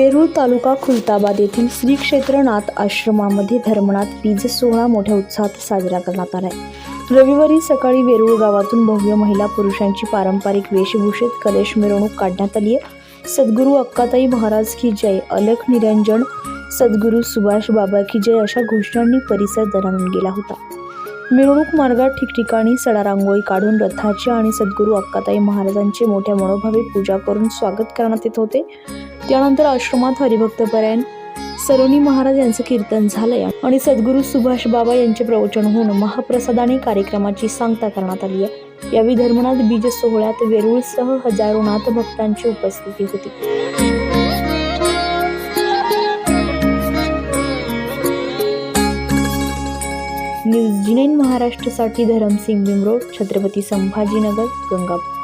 वेरूळ तालुका खुलताबाद येथील श्री क्षेत्रनाथ आश्रमामध्ये धर्मनाथ बीज सोहळा मोठ्या उत्साहात साजरा करण्यात आलाय. रविवारी सकाळी वेरूळ गावातून भव्य महिला पुरुषांची पारंपरिक वेशभूषेत कलेश मिरवणूक काढण्यात आली आहे. सद्गुरू अक्काताई महाराज की जय अलख निरंजन सद्गुरू सुभाष बाबा की जय अशा घोषणांनी परिसर दणाणून गेला होता. मिरवणूक मार्गात ठिकठिकाणी सडा रांगोळी काढून रथाचे आणि सद्गुरू अक्काताई महाराजांचे मोठ्या मनोभावे पूजा करून स्वागत करण्यात येत होते. त्यानंतर आश्रमात हरिभक्तपरायण सरोनी महाराज यांचं कीर्तन झालंय आणि सद्गुरू सुभाष बाबा यांचे प्रवचन होऊन महाप्रसादाने कार्यक्रमाची सांगता करण्यात आली आहे. यावेळी धर्मनाथ बीज सोहळ्यात वेरूळसह हजारो नाथ भक्तांची उपस्थिती होती. न्यूज जिनेन महाराष्ट्रसाठी धरमसिंग बिमरोड छत्रपती संभाजीनगर गंगापूर.